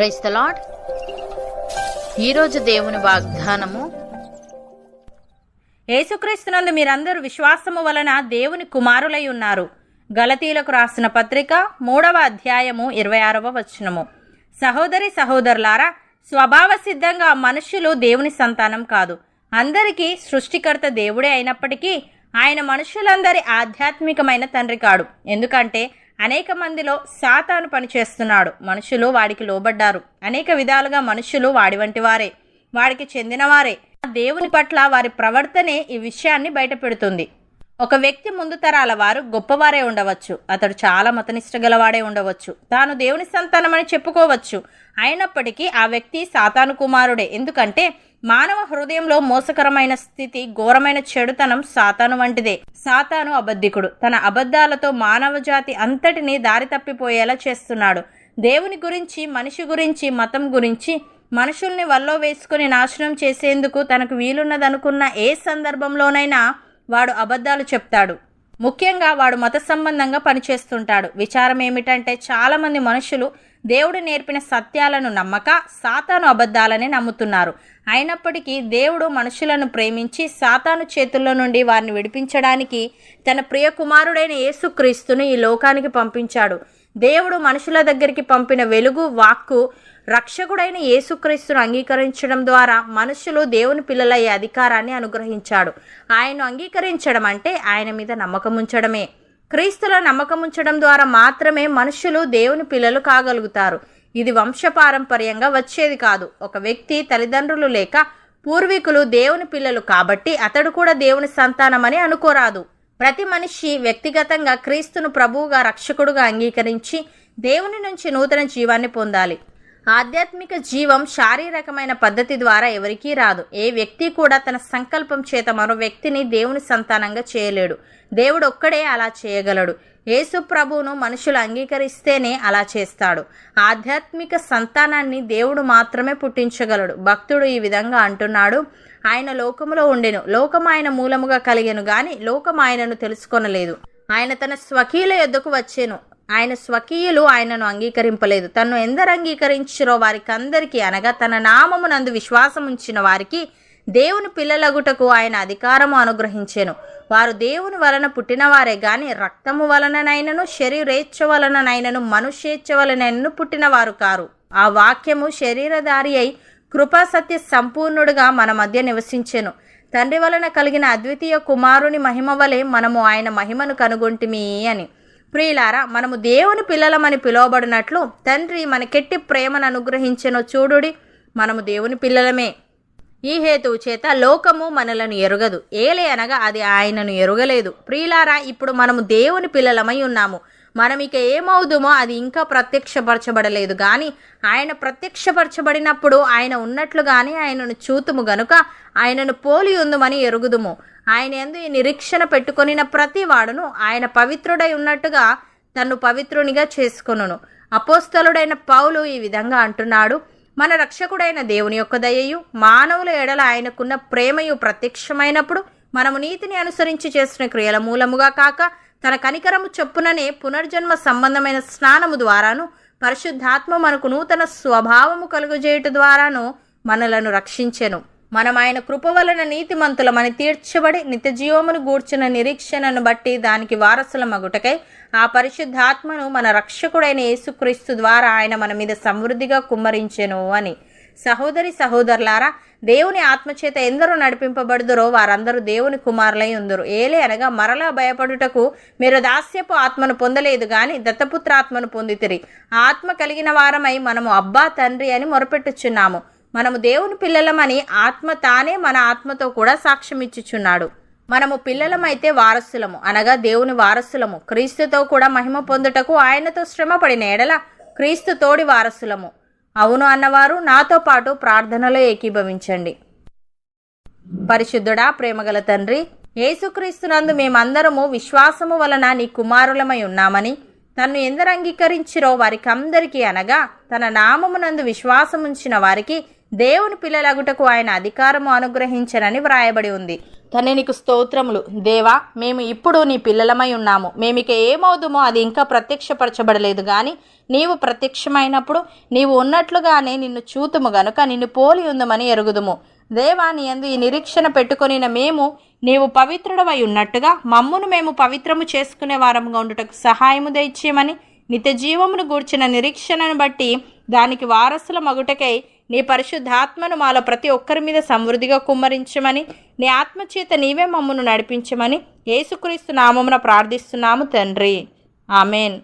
Price the lord ఈరోజు దేవుని వాగ్దానము యేసుక్రీస్తునందు మీరందరూ విశ్వాసము వలన దేవుని కుమారులై ఉన్నారు. గలతీలకు రాసిన పత్రిక మూడవ అధ్యాయము ఇరవై ఆరవ వచనము. సహోదరి సహోదరులారా స్వభావ సిద్ధంగా మనుష్యులు దేవుని సంతానం కాదు. అందరికీ సృష్టికర్త దేవుడే అయినప్పటికీ ఆయన మనుషులందరి ఆధ్యాత్మికమైన తండ్రి కాడు. ఎందుకంటే అనేక మందిలో సాతాను పనిచేస్తున్నాడు. మనుషులు వాడికి లోబడ్డారు. అనేక విధాలుగా మనుషులు వాడి వంటి వారే. వాడికి చెందినవారే దేవుని పట్ల వారి ప్రవర్తనే ఈ విషయాన్ని బయటపెడుతుంది. ఒక వ్యక్తి ముందు తరాల వారు గొప్పవారే ఉండవచ్చు. అతడు చాలా మతనిష్ట గలవాడే ఉండవచ్చు. తాను దేవుని సంతానమని చెప్పుకోవచ్చు. అయినప్పటికీ ఆ వ్యక్తి సాతాను కుమారుడే. ఎందుకంటే మానవ హృదయంలో మోసకరమైన స్థితి ఘోరమైన చెడుతనం సాతాను వంటిదే. సాతాను అబద్ధికుడు. తన అబద్ధాలతో మానవ జాతి అంతటిని దారి తప్పిపోయేలా చేస్తున్నాడు. దేవుని గురించి మనిషి గురించి మతం గురించి మనుషుల్ని వల్లో వేసుకుని నాశనం చేసేందుకు తనకు వీలున్నదనుకున్న ఏ సందర్భంలోనైనా వాడు అబద్ధాలు చెప్తాడు. ముఖ్యంగా వాడు మత సంబంధంగా పనిచేస్తుంటాడు. విచారం ఏమిటంటే చాలామంది మనుషులు దేవుడు నేర్పిన సత్యాలను నమ్మక సాతాను అబద్ధాలని నమ్ముతున్నారు. అయినప్పటికీ దేవుడు మనుషులను ప్రేమించి సాతాను చేతుల్లో నుండి వారిని విడిపించడానికి తన ప్రియ కుమారుడైన యేసుక్రీస్తును ఈ లోకానికి పంపించాడు. దేవుడు మనుషుల దగ్గరికి పంపిన వెలుగు వాక్కు రక్షకుడైన యేసుక్రీస్తును అంగీకరించడం ద్వారా మనుషులు దేవుని పిల్లలయ్యే అధికారాన్ని అనుగ్రహించాడు. ఆయన్ను అంగీకరించడం అంటే ఆయన మీద నమ్మకం ఉంచడమే క్రీస్తుల నమ్మకం ఉంచడం ద్వారా మాత్రమే మనుషులు దేవుని పిల్లలు కాగలుగుతారు. ఇది వంశపారంపర్యంగా వచ్చేది కాదు. ఒక వ్యక్తి తల్లిదండ్రులు లేక పూర్వీకులు దేవుని పిల్లలు కాబట్టి అతడు కూడా దేవుని సంతానమని అనుకోరాదు. ప్రతి మనిషి వ్యక్తిగతంగా క్రీస్తును ప్రభువుగా రక్షకుడుగా అంగీకరించి దేవుని నుంచి నూతన జీవాన్ని పొందాలి. ఆధ్యాత్మిక జీవం శారీరకమైన పద్ధతి ద్వారా ఎవరికీ రాదు. ఏ వ్యక్తి కూడా తన సంకల్పం చేత మరో వ్యక్తిని దేవుని సంతానంగా చేయలేడు. దేవుడు ఒక్కడే అలా చేయగలడు. యేసు ప్రభువును మనుషులు అంగీకరిస్తేనే అలా చేస్తాడు. ఆధ్యాత్మిక సంతానాన్ని దేవుడు మాత్రమే పుట్టించగలడు. భక్తుడు ఈ విధంగా అంటున్నాడు. ఆయన లోకములో ఉండెను. లోకం ఆయన మూలముగా కలిగెను గాని లోకం ఆయనను తెలుసుకొనలేదు. ఆయన తన స్వకీల యొద్దకు వచ్చాను. ఆయన స్వకీయులు ఆయనను అంగీకరింపలేదు. తను ఎందరు అంగీకరించరో వారికి అందరికీ అనగా తన నామమునందు విశ్వాసం ఉంచిన వారికి దేవుని పిల్లలగుటకు ఆయన అధికారము అనుగ్రహించెను. వారు దేవుని వలన పుట్టినవారే గాని రక్తము వలననైనను శరీరేచ్ఛ వలననైనను మనుష్యేచ్ఛ వలనైనను పుట్టినవారు కారు. ఆ వాక్యము శరీరధారి అయి కృపాసత్య సంపూర్ణుడుగా మన మధ్య నివసించెను. తండ్రి వలన కలిగిన అద్వితీయ కుమారుని మహిమ వలె మనము ఆయన మహిమను కనుగొంటిమి అని. ప్రియులారా మనము దేవుని పిల్లలమని పిలువబడినట్లు తండ్రి మనకెట్టి ప్రేమను అనుగ్రహించెనో చూడుడి మనము దేవుని పిల్లలమే. ఈ హేతువు చేత లోకము మనలను ఎరుగదు. ఏలే అనగా అది ఆయనను ఎరుగలేదు. ప్రియులారా ఇప్పుడు మనము దేవుని పిల్లలమై ఉన్నాము. మనం ఇక ఏమవుదుమో అది ఇంకా ప్రత్యక్షపరచబడలేదు. కానీ ఆయన ప్రత్యక్షపరచబడినప్పుడు ఆయన ఉన్నట్లుగానే ఆయనను చూతుము గనుక ఆయనను పోలి ఉందమని ఎరుగుదుము. ఆయన ఎందు ఈ నిరీక్షణ పెట్టుకొనిన ప్రతి వాడును ఆయన పవిత్రుడై ఉన్నట్టుగా తన్ను పవిత్రునిగా చేసుకొనును. అపోస్తలుడైన పౌలు ఈ విధంగా అంటున్నాడు మన రక్షకుడైన దేవుని యొక్క దయయు మానవుల ఎడల ఆయనకున్న ప్రేమయు ప్రత్యక్షమైనప్పుడు మనము నీతిని అనుసరించి చేసిన క్రియల మూలముగా కాక తన కనికరము చొప్పుననే పునర్జన్మ సంబంధమైన స్నానము ద్వారాను పరిశుద్ధాత్మ మనకు నూతన స్వభావము కలుగజేయుట ద్వారాను మనలను రక్షించెను. మనం ఆయన కృప వలన నీతిమంతులమని తీర్చబడి నిత్యజీవమును గూర్చిన నిరీక్షణను బట్టి దానికి వారసుల మగుటకై ఆ పరిశుద్ధాత్మను మన రక్షకుడైన యేసుక్రీస్తు ద్వారా ఆయన మన మీద సమృద్ధిగా కుమ్మరించెను అని. సహోదరి సహోదరులారా దేవుని ఆత్మచేత ఎందరూ నడిపింపబడుదురో వారందరూ దేవుని కుమారులై ఉందరు. ఏలే అనగా మరలా భయపడుటకు మీరు దాస్యపు ఆత్మను పొందలేదు గాని దత్తపుత్రాత్మను పొందితిరి. ఆత్మ కలిగిన వారమై మనము అబ్బా తండ్రి అని మొరపెట్టుచున్నాము. మనము దేవుని పిల్లలమని ఆత్మ తానే మన ఆత్మతో కూడా సాక్ష్యం ఇచ్చుచున్నాడు మనము పిల్లలమైతే వారసులము. అనగా దేవుని వారసులము. క్రీస్తుతో కూడా మహిమ పొందుటకు ఆయనతో శ్రమ పడిన ఎడల క్రీస్తు తోడి వారసులము. అవును అన్నవారు నాతో పాటు ప్రార్థనలో ఏకీభవించండి. పరిశుద్ధుడా ప్రేమగల తండ్రి యేసుక్రీస్తునందు మేమందరము విశ్వాసము వలన నీ కుమారులమై ఉన్నామని తన్ను ఎందరు అంగీకరించిరో వారికి అందరికీ అనగా తన నామమునందు విశ్వాసముంచిన వారికి దేవుని పిల్లలగుటకు ఆయన అధికారము అనుగ్రహించనని వ్రాయబడి ఉంది. తండ్రి నీకు స్తోత్రములు. దేవా మేము ఇప్పుడు నీ పిల్లలమై ఉన్నాము. మేమిక ఏమవుదుమో అది ఇంకా ప్రత్యక్షపరచబడలేదు కానీ నీవు ప్రత్యక్షమైనప్పుడు నీవు ఉన్నట్లుగానే నిన్ను చూతుము గనుక నిన్ను పోలి ఉందమని ఎరుగుదుము. దేవా నీ యందు ఈ నిరీక్షణ పెట్టుకొనిన మేము నీవు పవిత్రుడవై ఉన్నట్టుగా మమ్మును మేము పవిత్రము చేసుకునే వారముగా ఉండుటకు సహాయము దయచేయమని నిత్య జీవమును గూర్చిన నిరీక్షణను బట్టి దానికి వారసుల మగుటకై నీ పరిశుద్ధాత్మను మాలో ప్రతి ఒక్కరి మీద సమృద్ధిగా కుమ్మరించమని నీ ఆత్మచేత నీవే మమ్మను నడిపించమని యేసుక్రీస్తు నామమున ప్రార్థిస్తున్నాము తండ్రి. ఆమెన్.